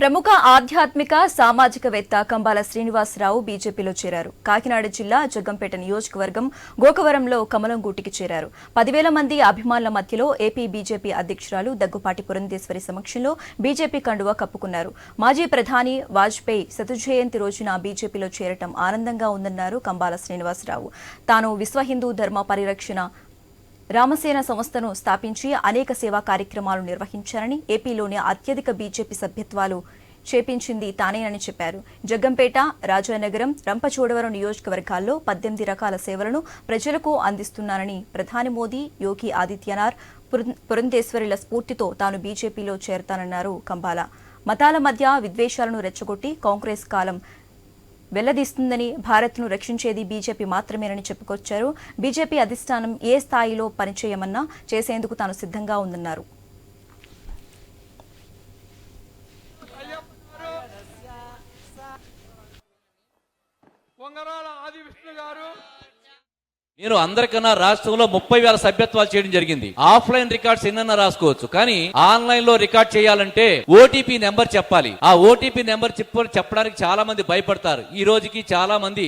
ప్రముఖ ఆధ్యాత్మిక సామాజికవేత్త కంబాల శ్రీనివాసరావు బీజేపీలో చేరారు. కాకినాడ జిల్లా జగ్గంపేట నియోజకవర్గం గోకవరంలో కమలం గూటికి చేరారు. పదివేల మంది అభిమానుల మధ్యలో ఏపీ బీజేపీ అధ్యక్షురాలు దగ్గుపాటి పురంధేశ్వరి సమక్షంలో బీజేపీ కండువా కప్పుకున్నారు. మాజీ ప్రధాని వాజ్పేయి శతజయంతి రోజున బీజేపీలో చేరటం ఆనందంగా ఉందన్నారు కంబాల శ్రీనివాసరావు. తాను విశ్వ హిందూ ధర్మ పరిరక్షణ రామసేన సంస్థను స్థాపించి అనేక సేవా కార్యక్రమాలు నిర్వహించారని ఏపీలోని అత్యధిక బీజేపీ సభ్యత్వాలు చేపించింది తానేనని చెప్పారు. జగ్గంపేట రాజానగరం రంపచోడవరం నియోజకవర్గాల్లో పద్దెనిమిది రకాల సేవలను ప్రజలకు అందిస్తున్నానని ప్రధాని మోదీ యోగి ఆదిత్యనాథ్ పురం- పురంధేశ్వరుల స్ఫూర్తితో తాను బీజేపీలో చేరతానన్నారు కంబాల. మతాల మధ్య విద్వేషాలను రెచ్చగొట్టి కాంగ్రెస్ కాలం వెల్లదీస్తుందని భారత్ను రక్షించేది బీజేపీ మాత్రమేనని చెప్పుకొచ్చారు. బీజేపీ అధిష్టానం ఏ స్థాయిలో పనిచేయమన్నా చేసేందుకు తాను సిద్ధంగా ఉందన్నారు. పొంగరాల ఆది విష్ణు గారు నేను అందరికన్నా రాష్ట్రంలో ముప్పై వేల సభ్యత్వాలు చేయడం జరిగింది. ఆఫ్లైన్ రికార్డ్స్ ఎన్నైనా రాసుకోవచ్చు. కానీ ఆన్లైన్లో రికార్డ్ చేయాలంటే ఓటీపీ నెంబర్ చెప్పాలి. ఆ ఓటీపీ నెంబర్ చెప్ప చెప్పడానికి చాలా మంది భయపడతారు. ఈ రోజుకి చాలా మంది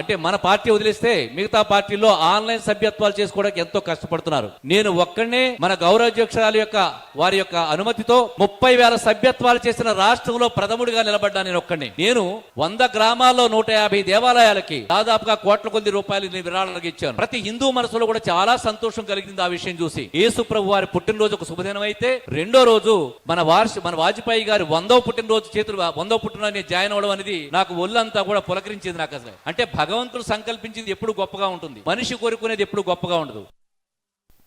అంటే మన పార్టీ వదిలేస్తే మిగతా పార్టీల్లో ఆన్లైన్ సభ్యత్వాలు చేసుకోవడానికి ఎంతో కష్టపడుతున్నారు. నేను ఒక్కడనే మన గౌరవాధ్యక్షురాల యొక్క వారి యొక్క అనుమతితో ముప్పై వేల సభ్యత్వాలు చేసిన రాష్ట్రంలో ప్రథముడిగా నిలబడ్డా నేను ఒక్కడిని. నేను వంద గ్రామాల్లో నూట యాభై దేవాలయాలకి దాదాపుగా కోట్ల కొద్ది రూపాయలు నేను ఇచ్చాను ప్రతి హిందూ మనసులో కూడా చాలా సంతోషం కలిగింది ఆ విషయం చూసి. యేసు ప్రభు వారి పుట్టినరోజు ఒక శుభదినం అయితే రెండో రోజు మన వార్ష మన వాజ్పేయి గారి వందో పుట్టినరోజు చేతులు వందో పుట్టినరోజు జాయిన్ అవడం అనేది నాకు ఒళ్ళంతా కూడా పులకరించింది నాకు అసలు. అంటే భగవంతుడు సంకల్పించింది ఎప్పుడు గొప్పగా ఉంటుంది. మనిషి కోరుకునేది ఎప్పుడు గొప్పగా ఉండదు.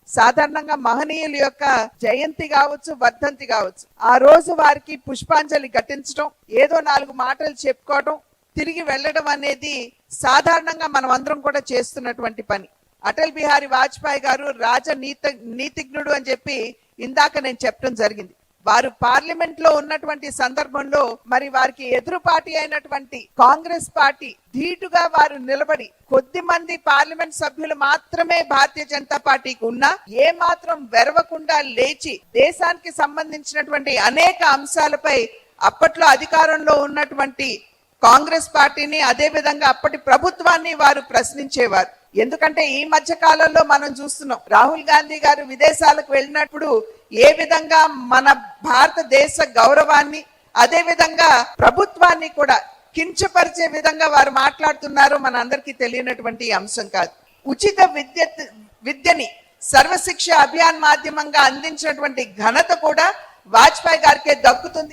సాధారణంగా మహనీయుల యొక్క జయంతి కావచ్చు వర్ధంతి కావచ్చు. ఆ రోజు వారికి పుష్పాంజలి ఘటించడం ఏదో నాలుగు మాటలు చెప్పుకోవడం తిరిగి వెళ్ళడం అనేది సాధారణంగా మనం అందరం కూడా చేస్తున్నటువంటి పని. అటల్ బిహారీ వాజ్పేయి గారు రాజ నీత నీతిజ్ఞుడు అని చెప్పి ఇందాక నేను చెప్పడం జరిగింది. వారు పార్లమెంట్లో ఉన్నటువంటి సందర్భంలో మరి వారికి ఎదురు పార్టీ అయినటువంటి కాంగ్రెస్ పార్టీ ధీటుగా వారు నిలబడి కొద్ది మంది పార్లమెంట్ సభ్యులు మాత్రమే భారతీయ జనతా పార్టీకి ఉన్నా ఏ మాత్రం వెరవకుండా లేచి దేశానికి సంబంధించినటువంటి అనేక అంశాలపై అప్పట్లో అధికారంలో ఉన్నటువంటి కాంగ్రెస్ పార్టీని అదే విధంగా అప్పటి ప్రభుత్వాన్ని వారు ప్రశ్నించేవారు. ఎందుకంటే ఈ మధ్య కాలంలో మనం చూస్తున్నాం రాహుల్ గాంధీ గారు విదేశాలకు వెళ్ళినప్పుడు ఏ విధంగా మన భారతదేశ గౌరవాన్ని అదే విధంగా ప్రభుత్వాన్ని కూడా కించపరిచే విధంగా వారు మాట్లాడుతున్నారు మన అందరికీ తెలియనటువంటి అంశం కాదు. ఉచిత విద్య విద్యని సర్వశిక్ష అభియాన్ మాధ్యమంగా అందించినటువంటి ఘనత కూడా వాజ్పేయి గారికే దక్కుతుంది.